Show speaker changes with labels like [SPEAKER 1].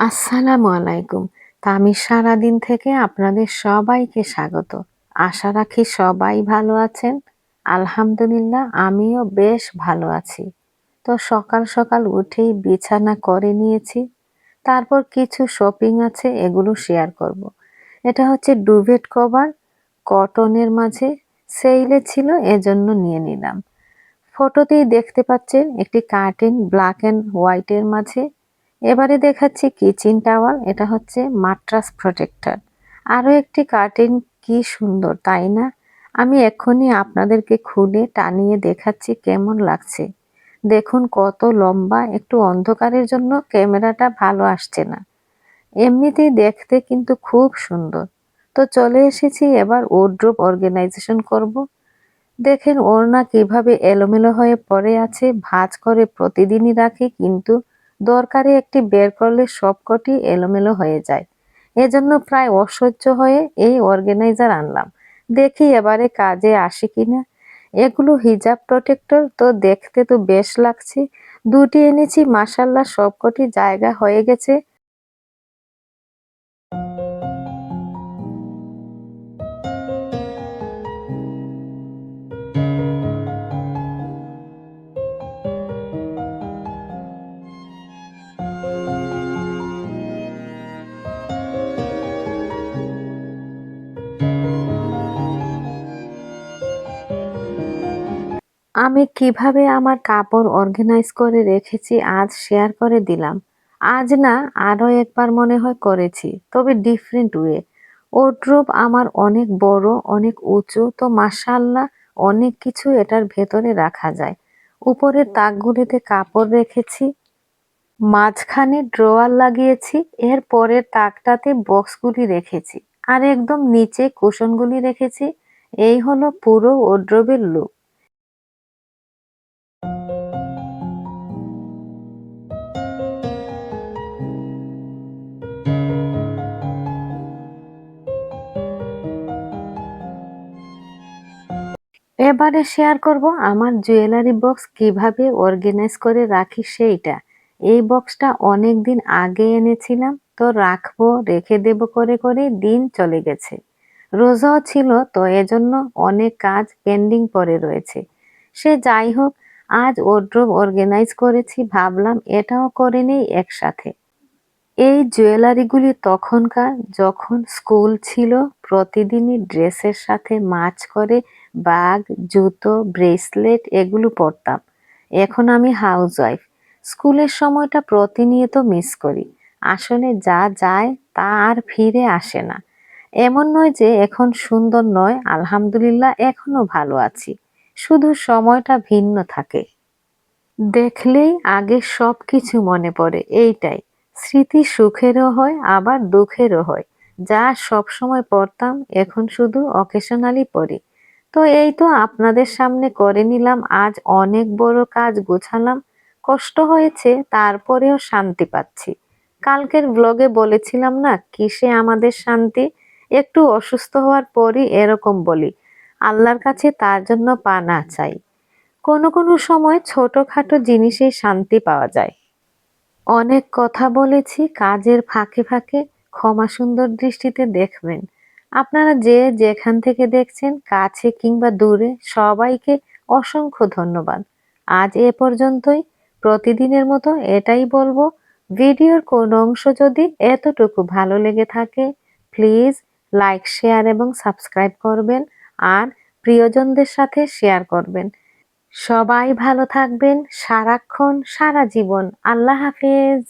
[SPEAKER 1] আসসালামু আলাইকুম। তা আমি সারাদিন থেকে আপনাদের সবাইকে স্বাগত। আশা রাখি সবাই ভালো আছেন। আলহামদুলিল্লাহ, আমিও বেশ ভালো আছি। তো সকাল সকাল উঠেই বিছানা করে নিয়েছি। তারপর কিছু শপিং আছে, এগুলো শেয়ার করব। এটা হচ্ছে ডুভেট কভার, কটনের মাঝে। সেইলে ছিল, এজন্য নিয়ে নিলাম। ফটোতেই দেখতে পাচ্ছেন, একটি কার্টেন ব্ল্যাক অ্যান্ড হোয়াইটের মাঝে। এবারে দেখাচ্ছি কিচেন টাওয়াল এটা হচ্ছে মাট্রাস প্রোটেক্টর আরও একটি কার্টেন কি সুন্দর, তাই না? আমি এক্ষুনি আপনাদেরকে খুলে টানিয়ে দেখাচ্ছি কেমন লাগছে। দেখুন কত লম্বা, একটু অন্ধকারের জন্য ক্যামেরাটা ভালো আসছে না। এমনিতেই দেখতে কিন্তু খুব সুন্দর। তো চলে এসেছি, এবার ওড্রোপ অর্গানাইজেশন করব। দেখেন, ওড়না কীভাবে এলোমেলো হয়ে পড়ে আছে, ভাজ করে প্রতিদিনই রাখি, কিন্তু দরকারে একটি বের করলে সবকটি এলোমেলো হয়ে যায়। এজন্য প্রায় অসহ্য হয়ে এই অর্গানাইজার আনলাম। দেখি এবারে কাজে আসে কিনা। এগুলো হিজাব প্রোটেক্টর তো দেখতে তো বেশ লাগছে। দুটি এনেছি মাসাল্লাহ সবকটি জায়গা হয়ে গেছে। আমি কীভাবে আমার কাপড় অর্গানাইজ করে রেখেছি আজ শেয়ার করে দিলাম। আজ না আরও একবার মনে হয় করেছি, তবে ডিফারেন্ট ওয়ে ওড্রোব আমার অনেক বড়, অনেক উঁচু, তো মাসাল্লাহ অনেক কিছু এটার ভেতরে রাখা যায়। উপরের তাকগুলিতে কাপড় রেখেছি, মাঝখানে ড্রয়ার লাগিয়েছি, এর পরের তাকটাতে বক্সগুলি রেখেছি, আর একদম নিচে কুশনগুলি রেখেছি। এই হলো পুরো ওড্রোবের লুক এবারে শেয়ার করব আমার জুয়েলারি বক্স কীভাবে অর্গানাইজ করে রাখি সেইটা। এই বক্সটা অনেক দিন আগে এনেছিলাম, তো রাখব, রেখে দেব করে করে দিন চলে গেছে। রোজাও ছিল, তো এজন্য অনেক কাজ পেন্ডিং পড়ে রয়েছে। সে যাই হোক, আজ ওড্রোব অর্গানাইজ করেছি, ভাবলাম এটাও করে নেই একসাথে। এই জুয়েলারিগুলি তখনকার যখন স্কুল ছিল, প্রতিদিনই ড্রেসের সাথে মাছ করে বাগ জুতো, ব্রেসলেট এগুলো পরতাম। এখন আমি হাউস ওয়াইফ স্কুলের সময়টা প্রতিনিয়ত মিস করি। আসলে যা যায় তা আর ফিরে আসে না। এমন নয় যে এখন সুন্দর নয়, আলহামদুলিল্লাহ এখনও ভালো আছি। শুধু সময়টা ভিন্ন থাকে। দেখলেই আগে সব কিছু মনে পড়ে, এইটাই। স্মৃতি সুখেরও হয়, আবার দুঃখেরও হয়। যা সব সময় পড়তাম, এখন শুধু অকেশনালি পড়ি। তো এই তো আপনাদের সামনে করে নিলাম, আজ অনেক বড় কাজ গোছালাম, কষ্ট হয়েছে, তারপরেও শান্তি পাচ্ছি। কালকের ব্লগে বলেছিলাম না, কিসে আমাদের শান্তি? একটু অসুস্থ হওয়ার পরই এরকম বলি, আল্লাহর কাছে তার জন্য পানা চাই। কোনো কোনো সময় ছোটখাটো জিনিসেই শান্তি পাওয়া যায়। অনেক কথা বলেছি, কাজের ফাঁকে ফাঁকে ক্ষমা সুন্দর দৃষ্টিতে দেখবেন। আপনারা যে যেখান থেকে দেখছেন, কাছে কিংবা দূরে, সবাইকে অসংখ্য ধন্যবাদ। আজ এ পর্যন্তই। প্রতিদিনের মতো এটাই বলব, ভিডিওর কোন অংশ যদি এতটুকু ভালো লেগে থাকে, প্লিজ লাইক, শেয়ার এবং সাবস্ক্রাইব করবেন আর প্রিয়জনদের সাথে শেয়ার করবেন। সবাই ভালো থাকবেন সারাক্ষণ সারা জীবন। আল্লাহ হাফেজ।